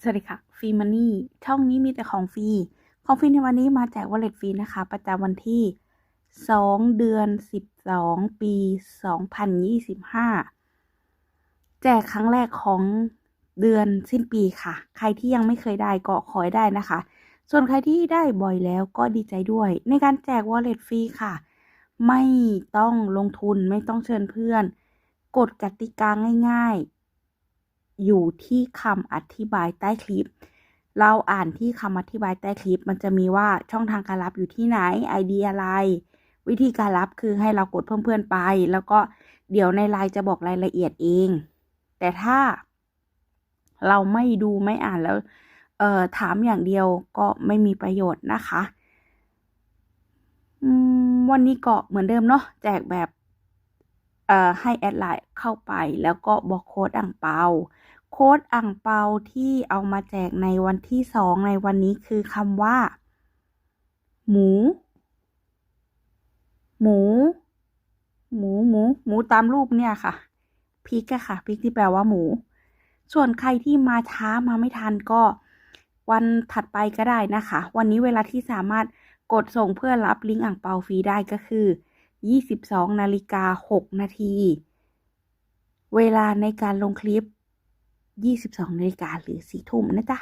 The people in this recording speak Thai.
สวัสดีค่ะฟรีมันนี่ช่องนี้มีแต่ของฟรี ของฟรีในวันนี้มาแจกวอลเล็ตฟรีนะคะ ประจำวันที่ 2 เดือน 12 ปี 2025 แจกครั้งแรกของเดือนสิ้นปีค่ะ ใครที่ยังไม่เคยได้ก็ขอให้ได้นะคะ ส่วนใครที่ได้บ่อยแล้วก็ดีใจด้วย ในการแจกวอลเล็ตฟรีค่ะ ไม่ต้องลงทุนไม่ต้องเชิญเพื่อน กฎกติกาง่าย ๆ อยู่ที่คำอธิบายใต้คลิป เราอ่านที่คำอธิบายใต้คลิป มันจะมีว่าช่องทางการรับอยู่ที่ไหน ID อะไร วิธีการรับคือให้เรากดเพิ่มเพื่อนไป แล้วก็เดี๋ยวในไลน์จะบอกรายละเอียดเอง แต่ถ้า เราไม่ดูไม่อ่านแล้วเอ่อถามอย่างเดียวก็ไม่มีประโยชน์นะคะวันนี้ก็เหมือนเดิมเนาะแจกแบบ ให้แอดไลน์เข้าไปแล้วก็บอกโค้ดอ่างเปา โค้ดอ่างเปาที่เอามาแจกในวันที่สองในวันนี้คือคำว่า หมู หมู หมูหมู หมูตามรูปเนี่ยค่ะพริกอะค่ะพริกที่แปลว่าหมู ส่วนใครที่มาช้ามาไม่ทันก็วันถัดไปก็ได้นะคะ วันนี้เวลาที่สามารถกดส่งเพื่อรับลิงก์อ่างเปาฟรีได้ก็คือ 22นาฬิกา6นาที เวลาในการลงคลิป 22นาฬิกาหรือ4ทุ่มนะจ๊ะ